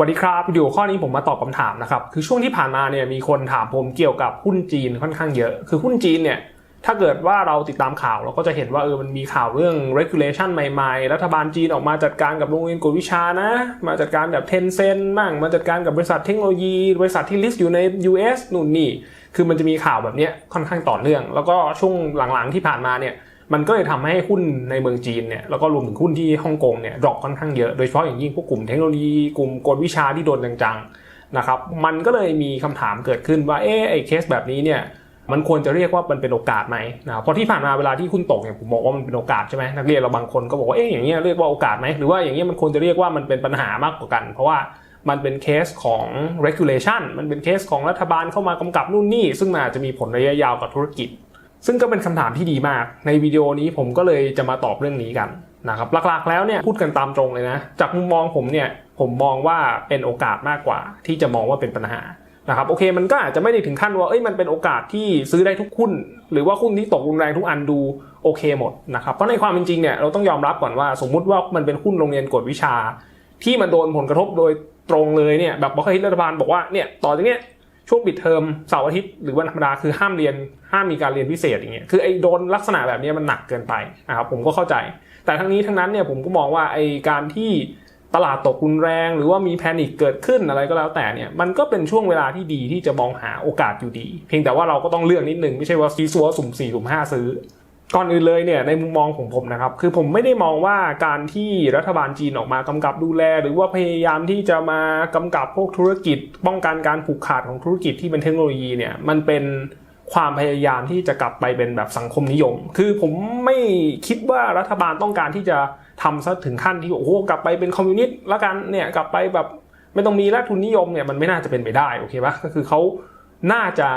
สวัสดีครับวิดีโอข้อนี้ผมมาตอบคำถามนะครับคือช่วงที่ผ่านมาเนี่ยมีคนถามผมเกี่ยวกับหุ้นจีนค่อนข้างเยอะ คือหุ้นจีนเนี่ยถ้าเกิดว่าเราติดตามข่าวเราก็จะเห็นว่าเออมันมีข่าวเรื่อง regulation ใหม่ๆ รัฐบาลจีนออกมาจัดการกับโรงเรียนกวดวิชานะ มาจัดการกับเทนเซ็นบ้างมาจัดการกับบริษัทเทคโนโลยี บริษัทที่ list อยู่ใน US นู่นนี่คือมันจะมีข่าวแบบนี้ค่อนข้างต่อเนื่อง แล้วก็ช่วงหลังๆที่ผ่านมาเนี่ย มันก็เลยทำให้หุ้นในเมืองจีนเนี่ยแล้วก็รวมถึงหุ้นที่ฮ่องกงเนี่ยดรอปค่อนข้างเยอะโดยเฉพาะอย่างยิ่งพวกกลุ่มเทคโนโลยีกลุ่มกลวิชาที่โดนจังๆนะครับมันก็เลยมีคำถามเกิดขึ้นว่าเออไอ้เคสแบบนี้เนี่ยมันควรจะเรียกว่ามันเป็นโอกาสไหมนะเพราะที่ผ่านมาเวลาที่หุ้นตกเนี่ยผมบอกว่ามันเป็นโอกาสใช่ไหมนักเรียนเราบางคนก็บอกว่าเอ๊ะอย่างเงี้ยเรียกว่าโอกาสไหมหรือว่าอย่างเงี้ยมันควรจะเรียกว่ามันเป็นปัญหามากกว่ากัน เพราะว่ามันเป็นเคสของ regulation มันเป็นเคสของรัฐบาลเข้ามากำกับนู่นนี่ ซึ่งมันอาจจะมีผลระยะยาวกับธุรกิจ ซึ่งก็เป็นคำถามที่ดีมาก ในวิดีโอนี้ผมก็เลยจะมาตอบเรื่องนี้กันนะครับหลักๆแล้วเนี่ยพูดกันตามตรงเลยนะ จากมุมมองผมเนี่ยผมมองว่าเป็นโอกาสมากกว่า ที่จะมองว่าเป็นปัญหานะครับโอเคมันก็อาจจะไม่ได้ถึงขั้นว่าเอ้ยมันเป็นโอกาสที่ซื้อได้ทุกหุ้น หรือว่าหุ้นที่ตกรุนแรงทุกอันดูโอเคหมดนะครับเพราะในความเป็นจริงเนี่ยเราต้องยอมรับก่อนว่า สมมุติว่ามันเป็นหุ้นโรงเรียนกวดวิชา ที่มันโดนผลกระทบโดยตรงเลยเนี่ยแบบว่าเฮ้รัฐบาลบอกว่าเนี่ยต่อจากเนี้ยช่วงปิดเทอมเสาร์อาทิตย์หรือวันธรรมดาคือห้ามเรียน ห้ามมีการเรียนพิเศษอย่างเงี้ยคือไอ้โดนลักษณะแบบนี้มันหนักเกินไปนะครับผมก็เข้าใจ แต่ทั้งนี้ทั้งนั้นเนี่ยผมก็มองว่าไอ้การที่ตลาดตกรุนแรง หรือว่ามีแพนิคเกิดขึ้นอะไรก็แล้วแต่เนี่ยมันก็เป็นช่วงเวลาที่ดีที่จะมองหาโอกาสอยู่ดี เพียงแต่ว่าเราก็ต้องเลือกนิดนึงไม่ใช่ว่าซีซัวสุ่มสี่สุ่มห้าซื้อก่อนอื่นเลยเนี่ยในมุมมองของผมนะครับ คือผมไม่ได้มองว่าการที่รัฐบาลจีนออกมากำกับดูแล หรือว่าพยายามที่จะมากำกับพวกธุรกิจ ป้องกันการผูกขาดของธุรกิจที่เป็นเทคโนโลยีเนี่ยมันเป็น ความพยายามที่จะกลับไปเป็นแบบสังคมนิยม คือผมไม่คิดว่ารัฐบาลต้องการที่จะทำซะถึงขั้นที่โอ้โหกลับไปเป็นคอมมิวนิสต์ละกันเนี่ยกลับไปแบบไม่ต้องมีรัฐทุนนิยมเนี่ยมันไม่น่าจะเป็นไปได้โอเคปะก็คือเขา น่าจะ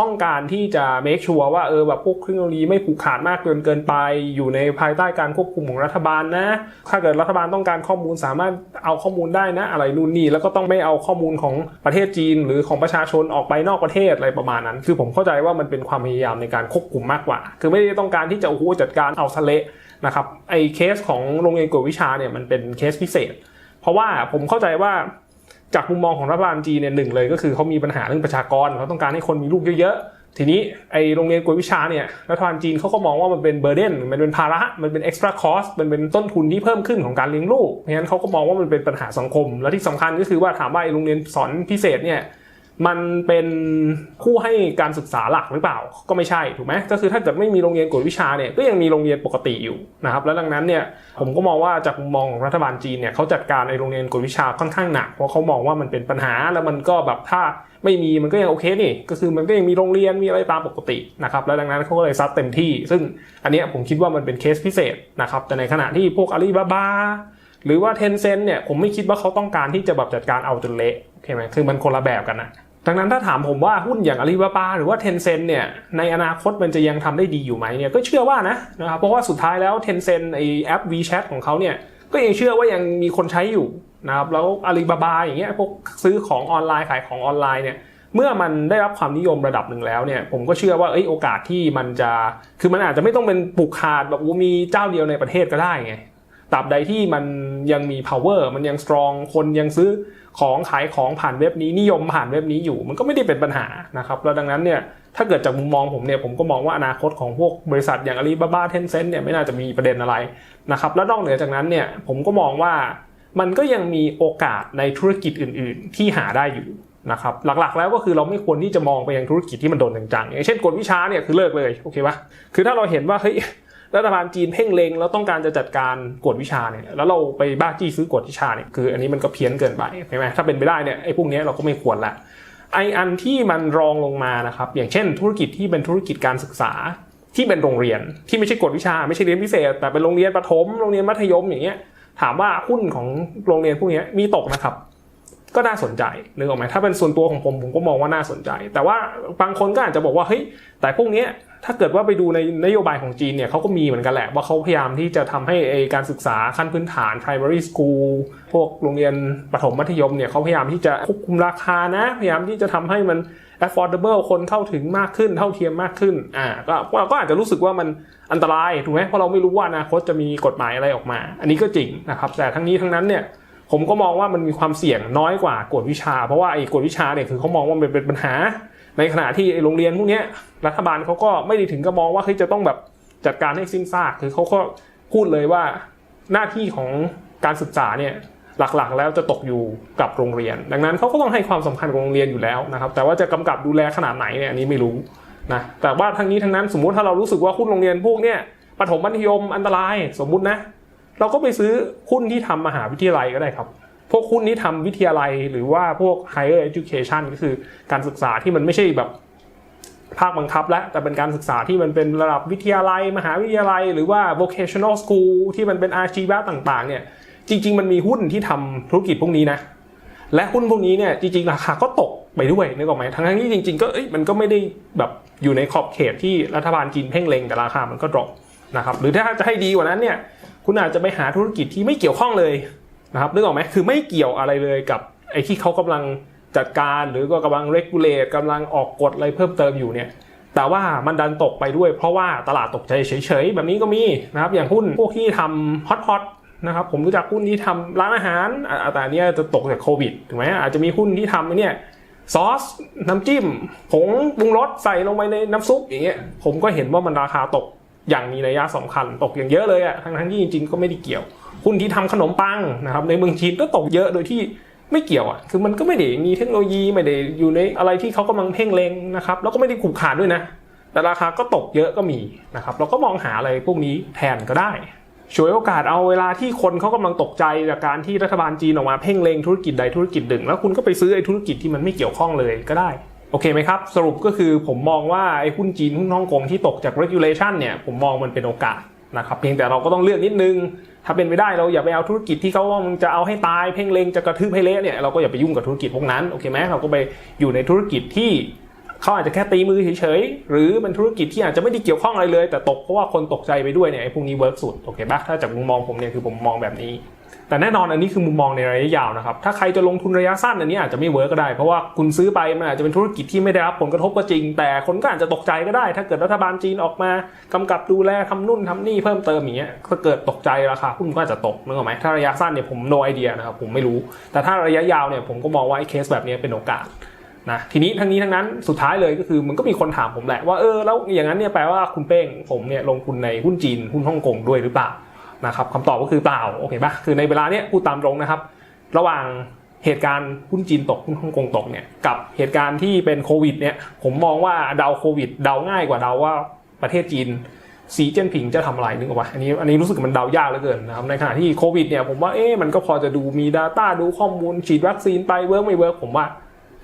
ต้องการที่จะ make sure ว่าเออแบบพวกเทคโนโลยีไม่ผูกขาดมากเกินเกินไป อยู่ในภายใต้การควบคุมของรัฐบาลนะ ถ้าเกิดรัฐบาลต้องการข้อมูลสามารถเอาข้อมูลได้นะ อะไรนู่นนี่แล้วก็ต้องไม่เอาข้อมูลของประเทศจีน หรือของประชาชนออกไปนอกประเทศอะไรประมาณนั้น คือผมเข้าใจว่ามันเป็นความพยายามในการควบคุมมากกว่า คือไม่ได้ต้องการที่จะโอ้โหจัดการเอาทะเละนะครับไอ้เคสของโรงเรียนกวดวิชาเนี่ยมันเป็นเคสพิเศษ เพราะว่าผมเข้าใจว่า จากมุมมองของรัฐบาลจีนเนี่ยหนึ่งเลยก็คือเขามีปัญหาเรื่องประชากรเขาต้องการให้คนมีลูกเยอะๆ ทีนี้ไอโรงเรียนกวดวิชาเนี่ยรัฐบาลจีนเขาก็มองว่ามันเป็นเบอร์เดนมันเป็นภาระมันเป็นเอ็กซ์ตร้าคอสมันเป็นต้นทุนที่เพิ่มขึ้นของการเลี้ยงลูกเพราะฉะนั้นเขาก็มองว่ามันเป็นปัญหาสังคม และที่สำคัญก็คือว่าถามว่าไอโรงเรียนสอนพิเศษเนี่ย มันเป็นคู่ให้การศึกษาหลักหรือเปล่าก็ไม่ใช่ถูกไหมก็คือถ้าเกิดไม่มีโรงเรียนกวดวิชาเนี่ยก็ยังมีโรงเรียนปกติอยู่นะครับแล้วดังนั้นเนี่ยผมก็มองว่าจากมุมมองของรัฐบาลจีนเนี่ยเขาจัดการในโรงเรียนกวดวิชาค่อนข้างหนักเพราะเขามองว่ามันเป็นปัญหาแล้วมันก็แบบถ้าไม่มีมันก็ยังโอเคนี่ก็คือมันก็ยังมีโรงเรียนมีอะไรตามปกตินะครับแล้วดังนั้นเขาก็เลยซัดเต็มที่ ซึ่งอันนี้ผมคิดว่ามันเป็นเคสพิเศษนะครับแต่ในขณะที่พวกอาลีบาบาหรือว่าเทนเซ็นเนี่ยผมไม่คิดว่าเขาต้องการที่จะแบบจัดการเอาจนเละโอเคไหมคือมันคนละแบบกันนะ ดังนั้นถ้าถามผมว่าหุ้นอย่างอาลีบาบาหรือว่าเทนเซ็นเนี่ยในอนาคตมันจะยังทำได้ดีอยู่ไหมเนี่ยก็เชื่อว่านะนะครับเพราะว่าสุดท้ายแล้วเทนเซ็นไอแอป WeChat ของเขาเนี่ยก็ยังเชื่อว่ายังมีคนใช้อยู่นะครับแล้วอาลีบาบาอย่างเงี้ยพวกซื้อของออนไลน์ขายของออนไลน์เนี่ยเมื่อมันได้รับความนิยมระดับหนึ่งแล้วเนี่ย ผมก็เชื่อว่าเอ้ยโอกาสที่มันจะ คือมันอาจจะไม่ต้องเป็นปลูกขาดแบบมีเจ้าเดียวในประเทศก็ได้ไง ตราบใดที่มันยังมี power มันยัง strong คนยังซื้อของขายของผ่านเว็บนี้นิยมผ่านเว็บนี้อยู่ มันก็ไม่ได้เป็นปัญหานะครับแล้วดังนั้นเนี่ยถ้าเกิดจากมุมมองผมเนี่ยผมก็มองว่าอนาคตของพวกบริษัทอย่าง Alibaba Tencent เนี่ยไม่น่าจะมีประเด็นอะไรนะครับแล้วนอกเหนือจากนั้นเนี่ยผมก็มองว่ามันก็ยังมีโอกาสในธุรกิจอื่น ๆ ที่หาได้อยู่นะครับหลักๆแล้วก็คือเราไม่ควรที่จะมองไปยังธุรกิจที่มันโดนจังๆอย่างเช่นกฎวิชาเนี่ยคือเลิกเลยโอเคปะคือถ้าเราเห็นว่าเฮ้ย รัฐบาลจีนเพ่งเลงแล้วต้องการจะจัดการกวดวิชาเนี่ยแล้วเราไปบ้าจี้ซื้อกวดวิชาเนี่ยคืออันนี้มันก็เพี้ยนเกินไปใช่ไหมถ้าเป็นไปได้เนี่ยไอ้พวกนี้เราก็ไม่ควรละไออันที่มันรองลงมานะครับอย่างเช่น ธุรกิจที่เป็นธุรกิจการศึกษาที่เป็นโรงเรียนที่ไม่ใช่กวดวิชาไม่ใช่เรียนพิเศษ แต่เป็นโรงเรียนประถมโรงเรียนมัธยมอย่างเงี้ยถามว่าหุ้นของโรงเรียนพวกนี้มีตกนะครับ ก็น่าสนใจนึกออกไหมถ้าเป็นส่วนตัวของผมผมก็มองว่าน่าสนใจ แต่ว่าบางคนก็อาจจะบอกว่าเฮ้ยแต่พวกเนี้ย ถ้าเกิดว่าไปดูในนโยบายของจีนเนี่ยเขาก็มีเหมือนกันแหละ ว่าเขาพยายามที่จะทำให้การศึกษาขั้นพื้นฐาน primary school พวกโรงเรียนประถมมัธยมเนี่ยเขาพยายามที่จะควบคุมราคานะ พยายามที่จะทำให้มัน affordable คนเข้าถึงมากขึ้นเท่าเทียมมากขึ้นอ่าก็เราก็อาจจะรู้สึกว่ามันอันตรายถูกไหมเพราะเราไม่รู้ว่าอนาคตจะมีกฎหมายอะไรออกมา อันนี้ก็จริงนะครับแต่ทั้งนี้ทั้งนั้นเนี่ยผมก็มองว่ามันมีความเสี่ยงน้อยกว่ากวดวิชา เพราะว่าไอ้กวดวิชาเนี่ยคือเขามองว่ามันเป็นปัญหา ในขณะที่โรงเรียนพวกนี้รัฐบาลเขาก็ไม่ได้ถึงกับมองว่าเฮ้ยจะต้องแบบจัดการให้สิ้นซากคือเขาก็พูดเลยว่าหน้าที่ของการศึกษาเนี่ยหลักๆ แล้วจะตกอยู่กับโรงเรียน ดังนั้นเขาก็ต้องให้ความสำคัญกับโรงเรียนอยู่แล้วนะครับ แต่ว่าจะกำกับดูแลขนาดไหนเนี่ยอันนี้ไม่รู้นะแต่ว่าทั้งนี้ทั้งนั้นสมมุติถ้าเรารู้สึกว่าหุ้นโรงเรียนพวกเนี้ยปฐมมัธยมอันตรายสมมุตินะ เราก็ไปซื้อหุ้นที่ทำมหาวิทยาลัยก็ได้ครับ พวกหุ้นที่ทำวิทยาลัยหรือว่าพวก higher education ก็คือการศึกษาที่มันไม่ใช่แบบภาคบังคับแล้วแต่เป็นการศึกษาที่มันเป็นระดับวิทยาลัย มหาวิทยาลัย หรือว่า vocational school ที่มันเป็นอาชีวะต่างๆ เนี่ยจริง ๆ มันมีหุ้นที่ทำธุรกิจพวกนี้นะ และหุ้นพวกนี้เนี่ยจริงๆราคาก็ตกไปด้วยนึกออกไหมทั้งที่จริง ๆ ก็มันก็ไม่ได้แบบอยู่ในขอบเขตที่รัฐบาลจีนเพ่งเล็งแต่ราคามันก็ดรอปนะครับหรือถ้าจะให้ดีกว่านั้นเนี่ยคุณอาจจะไปหาธุรกิจที่ไม่เกี่ยวข้องเลย นะครับนึกออกไหมคือไม่เกี่ยวอะไรเลยกับไอ้ที่เขากำลังจัดการหรือก็กำลัง regulate กำลังออกกฎอะไรเพิ่มเติมอยู่เนี่ยแต่ว่ามันดันตกไปด้วยเพราะว่าตลาดตกใจเฉยๆ แบบนี้ก็มีนะครับอย่างหุ้นพวกที่ทำฮอตฮอตนะครับผมรู้จักหุ้นที่ทำร้านอาหารอะแต่อันเนี้ยจะตกจากโควิดถูกไหมอาจจะมีหุ้นที่ทำไอ้เนี่ยซอส น้ำจิ้มผงปรุงรสใส่ลงไปในน้ำซุปอย่างเงี้ยผมก็เห็นว่ามันราคาตก อย่างมีนัยยะสำคัญตกอย่างเยอะเลยอะทั้งทั้งที่จริงๆก็ไม่ได้เกี่ยวหุ้นที่ทำขนมปังนะครับในเมืองจีนก็ตกเยอะโดยที่ไม่เกี่ยวอะคือมันก็ไม่ได้มีเทคโนโลยีไม่ได้อยู่ในอะไรที่เขากำลังเพ่งเลงนะครับแล้วก็ไม่ได้ผูกขาดด้วยนะแต่ราคาก็ตกเยอะก็มีนะครับเราก็มองหาอะไรพวกนี้แทนก็ได้ฉวยโอกาสเอาเวลาที่คนเขากำลังตกใจจากการที่รัฐบาลจีนออกมาเพ่งเลงธุรกิจใดธุรกิจหนึ่ง แล้วคุณก็ไปซื้อไอ้ธุรกิจที่มันไม่เกี่ยวข้องเลยก็ได้ โอเคไหมครับ สรุปก็คือผมมองว่าไอ้หุ้นจีนหุ้นฮ่องกงที่ตกจาก regulation เนี่ยผมมองมันเป็นโอกาสนะครับเพียงแต่เราก็ต้องเลือกนิดนึง ถ้าเป็นไปได้เราอย่าไปเอาธุรกิจที่เขาว่ามันจะเอาให้ตายเพ่งเลงจะกระทืบให้เละเนี่ยเราก็อย่าไปยุ่งกับธุรกิจพวกนั้นโอเคไหมเราก็ไปอยู่ในธุรกิจที่เขาอาจจะแค่ตีมือเฉยๆหรือเป็นธุรกิจที่อาจจะไม่ได้เกี่ยวข้องอะไรเลย แต่ตกเพราะว่าคนตกใจไปด้วยเนี่ยไอ้พวกนี้เวิร์กสุดโอเคปะถ้าจากมุมมองผมเนี่ยคือผมมองแบบนี้ แต่แน่นอนอันนี้คือมุมมองในระยะยาวนะครับ ถ้าใครจะลงทุนระยะสั้นอันนี้อาจจะไม่เวิร์กก็ได้ เพราะว่าคุณซื้อไปมันอาจจะเป็นธุรกิจที่ไม่ได้รับผลกระทบก็จริง แต่คนก็อาจจะตกใจก็ได้ ถ้าเกิดรัฐบาลจีนออกมากำกับดูแลทำนู่นทำนี่เพิ่มเติมอย่างเงี้ยถ้าเกิดตกใจราคาหุ้นก็อาจจะตกนึกออกไหมถ้าระยะสั้นเนี่ยผม no idea นะครับผมไม่รู้ แต่ถ้าระยะยาวเนี่ยผมก็มองว่าไอ้เคสแบบนี้เป็นโอกาสนะทีนี้ทั้งนี้ทั้งนั้นสุดท้ายเลยก็คือมันก็มีคนถามผมแหละว่าเออแล้วอย่างนั้นเนี่ยแปลว่าคุณเป้งผมเนี่ยลงทุนในหุ้นจีนหุ้นฮ่องกงด้วยหรือเปล่า นะครับคำตอบก็คือเปล่าโอเคปะคือในเวลาเนี้ยพูดตามตรงนะครับ ระหว่างเหตุการณ์หุ้นจีนตกหุ้นฮ่องกงตกเนี่ยกับเหตุการณ์ที่เป็นโควิดเนี่ยผมมองว่าเดาโควิดเดาง่ายกว่าเดาว่าประเทศจีนสีเจิ้นผิงจะทำอะไรนึกออกปะอันนี้อันนี้รู้สึกมันเดายากเหลือเกินนะครับในขณะที่โควิดเนี่ยผมว่าเอ๊ะมันก็พอจะดูมี Data ดูข้อมูลฉีดวัคซีนไปเวิร์กไม่เวิร์กผมว่า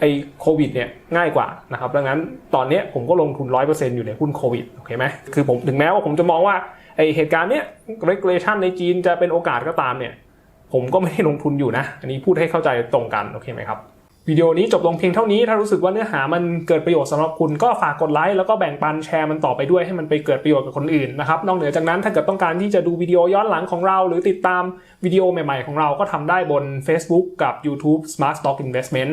ไอ้โควิดเนี่ยง่ายกว่านะครับดังนั้นตอนเนี้ยผมก็ลงทุน 100%อยู่ในหุ้นโควิดโอเคไหมคือผมถึงแม้ว่าผมจะมองว่า ไอเหตุการณ์เนี้ย regulation ในจีนจะเป็นโอกาสก็ตามเนี่ย ผมก็ไม่ได้ลงทุนอยู่นะ อันนี้พูดให้เข้าใจตรงกัน โอเคไหมครับ วิดีโอนี้จบลงเพียงเท่านี้ ถ้ารู้สึกว่าเนื้อหามันเกิดประโยชน์สำหรับคุณก็ฝากกดไลค์แล้วก็แบ่งปันแชร์มันต่อไปด้วยให้มันไปเกิดประโยชน์กับคนอื่นนะครับ นอกเหนือจากนั้นถ้าเกิดต้องการที่จะดูวิดีโอย้อนหลังของเรา หรือติดตามวิดีโอใหม่ๆ ของเราก็ทำได้บน Facebook กับ YouTube Smart Stock Investment